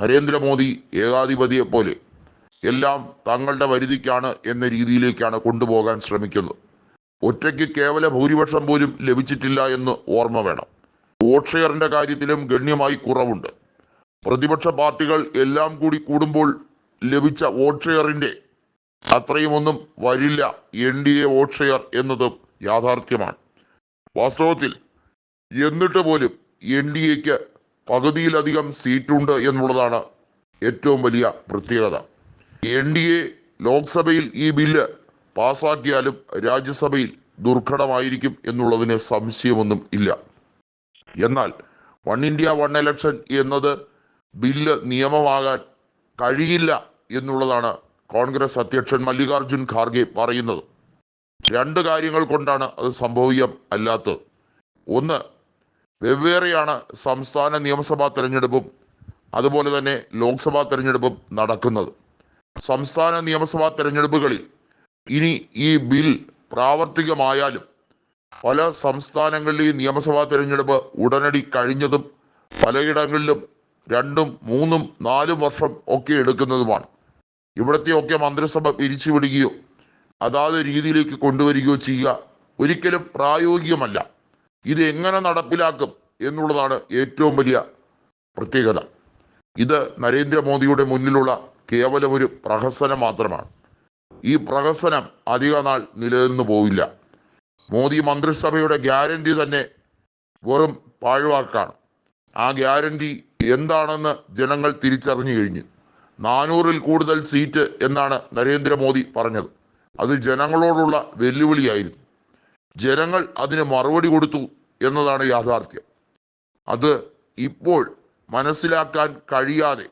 നരേന്ദ്രമോദി ഏകാധിപതിയെപ്പോലെ എല്ലാം തങ്ങളുടെ വരുതിക്കാണ് എന്ന രീതിയിലേക്കാണ് കൊണ്ടുപോകാൻ ശ്രമിക്കുന്നത്. ഒറ്റയ്ക്ക് കേവല ഭൂരിപക്ഷം പോലും ലഭിച്ചിട്ടില്ല എന്ന് ഓർമ്മ വേണം. വോട്ട് ഷെയറിന്റെ കാര്യത്തിലും ഗണ്യമായി കുറവുണ്ട്. പ്രതിപക്ഷ പാർട്ടികൾ എല്ലാം കൂടി കൂടുമ്പോൾ ലഭിച്ച വോട്ട് ഷെയറിന്റെ അത്രയുമൊന്നും വരില്ല N D A vote share എന്നത് യാഥാർത്ഥ്യമാണ്. വാസ്തവത്തിൽ എന്നിട്ട് പോലും എൻ ഡി എക്ക് പകുതിയിലധികം സീറ്റുണ്ട് എന്നുള്ളതാണ് ഏറ്റവും വലിയ പ്രത്യേകത. എൻ ഡി എ ലോക്സഭയിൽ ഈ ബില്ല് പാസാക്കിയാലും രാജ്യസഭയിൽ ദുർഘടമായിരിക്കും എന്നുള്ളതിന് സംശയമൊന്നും ഇല്ല. എന്നാൽ വൺ ഇന്ത്യ വൺ എലക്ഷൻ എന്നത് ബില്ല് നിയമമാകാൻ കഴിയില്ല എന്നുള്ളതാണ് കോൺഗ്രസ് അധ്യക്ഷൻ മല്ലികാർജുൻ ഖാർഗെ പറയുന്നത്. രണ്ട് കാര്യങ്ങൾ കൊണ്ടാണ് അത് സംഭവ്യം അല്ലാത്തത്. ഒന്ന് വെവ്വേറെയാണ് സംസ്ഥാന നിയമസഭാ തെരഞ്ഞെടുപ്പും അതുപോലെ തന്നെ ലോക്സഭാ തെരഞ്ഞെടുപ്പും നടക്കുന്നത്. സംസ്ഥാന നിയമസഭാ തെരഞ്ഞെടുപ്പുകളിൽ ഇനി ഈ ബിൽ പ്രാവർത്തികമായാലും പല സംസ്ഥാനങ്ങളിലെയും നിയമസഭാ തെരഞ്ഞെടുപ്പ് ഉടനടി കഴിഞ്ഞതും പലയിടങ്ങളിലും രണ്ടും മൂന്നും നാലും വർഷം ഒക്കെ എടുക്കുന്നതുമാണ്. ഇവിടത്തെയൊക്കെ മന്ത്രിസഭ പിരിച്ചുവിടുകയോ അതാത് രീതിയിലേക്ക് കൊണ്ടുവരികയോ ചെയ്യുക ഒരിക്കലും പ്രായോഗികമല്ല. ഇത് എങ്ങനെ നടപ്പിലാക്കും എന്നുള്ളതാണ് ഏറ്റവും വലിയ പ്രത്യേകത. ഇത് നരേന്ദ്രമോദിയുടെ മുന്നിലുള്ള കേവലം ഒരു പ്രഹസനം മാത്രമാണ്. ഈ പ്രഹസനം അധിക നാൾ നിലനിന്നു പോവില്ല. മോദി മന്ത്രിസഭയുടെ ഗ്യാരണ്ടി തന്നെ വെറും പാഴ്വാക്കാണ്. ആ ഗ്യാരണ്ടി എന്താണെന്ന് ജനങ്ങൾ തിരിച്ചറിഞ്ഞു കഴിഞ്ഞു. നാനൂറിൽ കൂടുതൽ സീറ്റ് എന്നാണ് നരേന്ദ്രമോദി പറഞ്ഞത്. അത് ജനങ്ങളോടുള്ള വെല്ലുവിളിയായിരുന്നു. ജനങ്ങൾ അതിന് മറുപടി കൊടുത്തു എന്നതാണ് യാഥാർത്ഥ്യം. അത് ഇപ്പോൾ മനസ്സിലാക്കാൻ കഴിയാതെ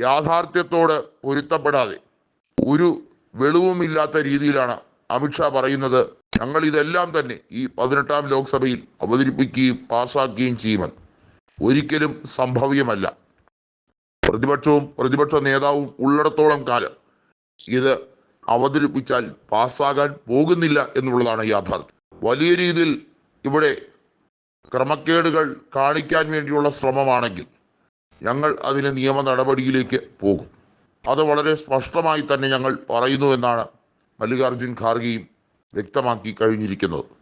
യാഥാർത്ഥ്യത്തോട് പൊരുത്തപ്പെടാതെ ഒരു വെളിവുമില്ലാത്ത രീതിയിലാണ് അമിത്ഷാ പറയുന്നത്. ഞങ്ങൾ ഇതെല്ലാം തന്നെ ഈ പതിനെട്ടാം ലോക്സഭയിൽ അവതരിപ്പിക്കുകയും പാസാക്കുകയും ചെയ്യുമെന്ന്. ഒരിക്കലും സംഭവ്യമല്ല. പ്രതിപക്ഷവും പ്രതിപക്ഷ നേതാവും ഉള്ളിടത്തോളം കാലം ഇത് അവതരിപ്പിച്ചാൽ പാസ്സാകാൻ പോകുന്നില്ല എന്നുള്ളതാണ് യാഥാർത്ഥ്യം. വലിയ രീതിയിൽ ഇവിടെ ക്രമക്കേടുകൾ കാണിക്കാൻ വേണ്ടിയുള്ള ശ്രമമാണെങ്കിൽ ഞങ്ങൾ അതിന് നിയമ നടപടിയിലേക്ക് പോകും. അത് വളരെ സ്പഷ്ടമായി തന്നെ ഞങ്ങൾ പറയുന്നു എന്നാണ് മല്ലികാർജുൻ ഖാർഗെയും വ്യക്തമാക്കി കഴിഞ്ഞിരിക്കുന്നത്.